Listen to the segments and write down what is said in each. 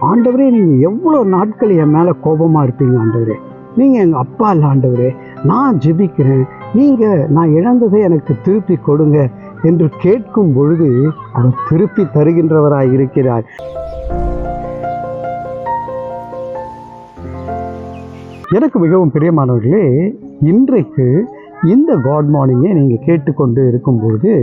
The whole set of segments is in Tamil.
ஆண்டவரே நீங்கள் எவ்வளோ நாட்கள் என் மேலே கோபமாக இருப்பீங்க ஆண்டவரே. நீங்கள் எங்கள் அப்பா இல்லை ஆண்டவரே. நான் ஜெபிக்கிறேன். நீங்கள் நான் இழந்ததை எனக்கு திருப்பி கொடுங்க என்று கேட்கும் பொழுது அவர் திருப்பி தருகின்றவராய் இருக்கிறார். எனக்கு மிகவும் பிரியமானவர்களே இன்றைக்கு இந்த காட் மார்னிங்கை நீங்கள் கேட்டுக்கொண்டு இருக்கும்பொழுது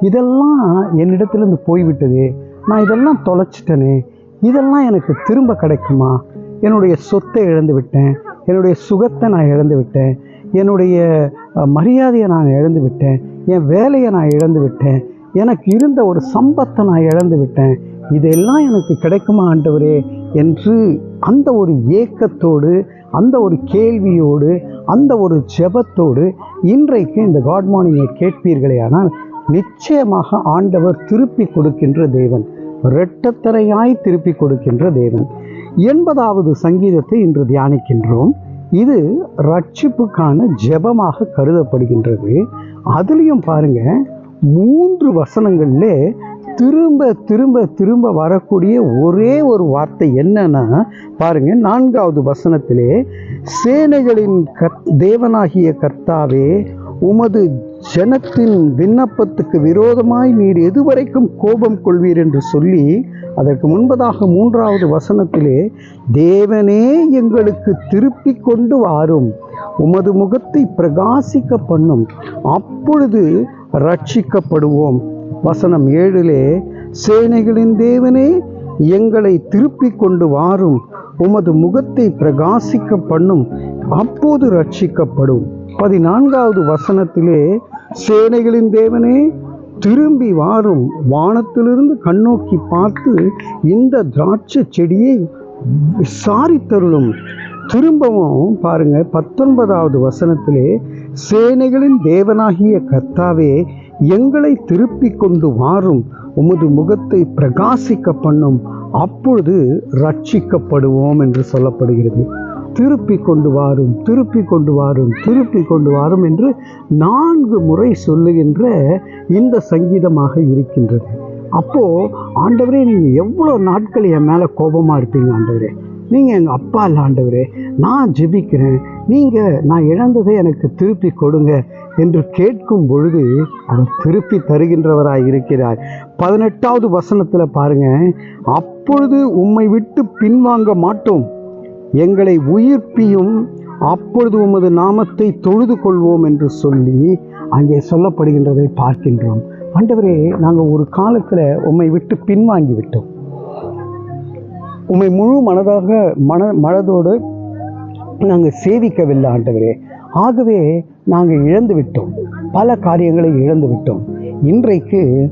இதெல்லாம் என்னிடத்திலிருந்து போய்விட்டதே. நான் இதெல்லாம் தொலைச்சிட்டனே. இதெல்லாம் எனக்கு திரும்ப கிடைக்குமா? என்னுடைய சொத்தை இழந்து விட்டேன். என்னுடைய சுகத்தை நான் இழந்து விட்டேன். என்னுடைய மரியாதையை நான் இழந்து விட்டேன். என் வேலையை நான் இழந்து விட்டேன். எனக்கு இருந்த ஒரு சம்பத்தை நான் இழந்து விட்டேன். இதெல்லாம் எனக்கு கிடைக்குமா ஆண்டவரே? என்று அந்த ஒரு ஏக்கத்தோடு அந்த ஒரு கேள்வியோடு அந்த ஒரு ஜெபத்தோடு இன்றைக்கு இந்த காட் மார்னிங்கை கேட்பீர்களே ஆனால் நிச்சயமாக ஆண்டவர் திருப்பி கொடுக்கின்ற தேவன். இரட்டத்தரையாய் திருப்பி கொடுக்கின்ற தேவன். எண்பதாவது சங்கீதத்தை இன்று தியானிக்கின்றோம். இது ரட்சிப்புக்கான ஜெபமாக கருதப்படுகின்றது. அதுலேயும் பாருங்க மூன்று வசனங்கள்ல திரும்ப திரும்ப திரும்ப வரக்கூடிய ஒரே ஒரு வார்த்தை என்னன்னா பாருங்க நான்காவது வசனத்திலே சேனைகளின் கத் தேவனாகிய கர்த்தாவே உமது ஜனத்தின் விண்ணப்பத்துக்கு விரோதமாய் நீர் எதுவரைக்கும் கோபம் கொள்வீர் என்று சொல்லி அதற்கு முன்பதாக மூன்றாவது வசனத்திலே தேவனே எங்களுக்கு திருப்பி கொண்டு வாரும். உமது முகத்தை பிரகாசிக்க பண்ணும். அப்பொழுது ரட்சிக்கப்படுவோம் வசனம் ஏழிலே சேனைகளின் தேவனே எங்களை திருப்பி கொண்டு வாரும். உமது முகத்தை பிரகாசிக்க பண்ணும். அப்போது ரட்சிக்கப்படும் பதினான்காவது வசனத்திலே சேனைகளின் தேவனே திரும்பி வாரும். வானத்திலிருந்து கண்ணோக்கி பார்த்து இந்த திராட்சை செடியை விசாரித்தருளும். திரும்பவும் பாருங்க பத்தொன்பதாவது வசனத்திலே சேனைகளின் தேவனாகிய கர்த்தாவே எங்களை திருப்பி கொண்டு வாரும். உமது முகத்தை பிரகாசிக்க பண்ணும். அப்பொழுது ரட்சிக்கப்படுவோம் என்று சொல்லப்படுகிறது. திருப்பி கொண்டு வாரும் திருப்பி கொண்டு வாரும் திருப்பி கொண்டு வாரும் என்று நான்கு முறை சொல்லுகின்ற இந்த சங்கீதமாக இருக்கின்றது. அப்போ ஆண்டவரே நீங்கள் எவ்வளோ நாட்கள் என் மேலே கோபமாக இருப்பீங்க ஆண்டவரே. நீங்கள் எங்கள் அப்பா இல்லை ஆண்டவரே நான் ஜெபிக்கிறேன். நீங்கள் நான் இழந்ததை எனக்கு திருப்பி கொடுங்க என்று கேட்கும் பொழுது அவர் திருப்பி தருகின்றவராய் இருக்கிறார். பதினெட்டாவது வசனத்தில் பாருங்க அப்பொழுது உம்மை விட்டு பின்வாங்க மாட்டோம். எங்களை உயிர்ப்பியும் அப்பொழுது உமது நாமத்தை தொழுது கொள்வோம் என்று சொல்லி அங்கே சொல்லப்படுகின்றதை பார்க்கின்றோம். ஆண்டவரே நாங்கள் ஒரு காலத்தில் உம்மை விட்டு பின்வாங்கி விட்டோம். உம்மை முழு மனதாக மன மனதோடு நாங்கள் சேவிக்கவில்லை ஆண்டவரே. ஆகவே நாங்கள் இழந்து விட்டோம். பல காரியங்களை இழந்து விட்டோம். இன்றைக்கு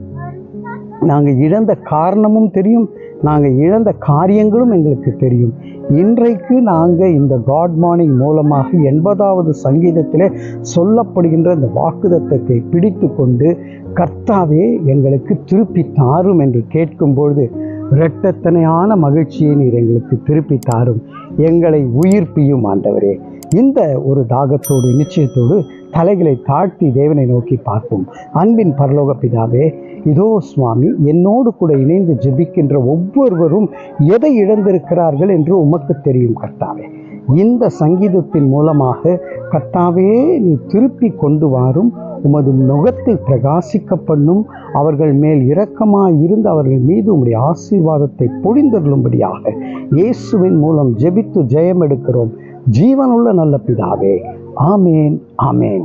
நாங்கள் இழந்த காரணமும் தெரியும். நாங்கள் இழந்த காரியங்களும் எங்களுக்கு தெரியும். இன்றைக்கு நாங்கள் இந்த காட் மார்னிங் மூலமாக எண்பதாவது சங்கீதத்திலே சொல்லப்படுகின்ற இந்த வாக்குதத்தத்தை பிடித்து கொண்டு கர்த்தாவே எங்களுக்கு திருப்பி தாரும் என்று கேட்கும்பொழுது இரட்டத்தனையான மகிழ்ச்சியை நீர் எங்களுக்கு திருப்பி தாரும். எங்களை உயிர்ப்பியும் ஆண்டவரே. இந்த ஒரு தாகத்தோடு நிச்சயத்தோடு தலைகளை தாழ்த்தி தேவனை நோக்கி பார்ப்போம். அன்பின் பரலோக பிதாவே இதோ சுவாமி என்னோடு கூட இணைந்து ஜெபிக்கின்ற ஒவ்வொருவரும் எதை இழந்திருக்கிறார்கள் என்று உமக்கு தெரியும் கர்த்தாவே. இந்த சங்கீதத்தின் மூலமாக கர்த்தாவே நீ திருப்பி கொண்டு வாரும் உமது முகத்தை பிரகாசிக்க பண்ணும் அவர்கள் மேல் இரக்கமாய் இருந்து அவர்கள் மீது உம்முடைய ஆசீர்வாதத்தை பொழிந்தருளும்படியாக இயேசுவின் மூலம் ஜெபித்து ஜெயம் எடுக்கிறோம் ஜீவனுள்ள நல்ல பிதாவே. ஆமேன் ஆமேன்.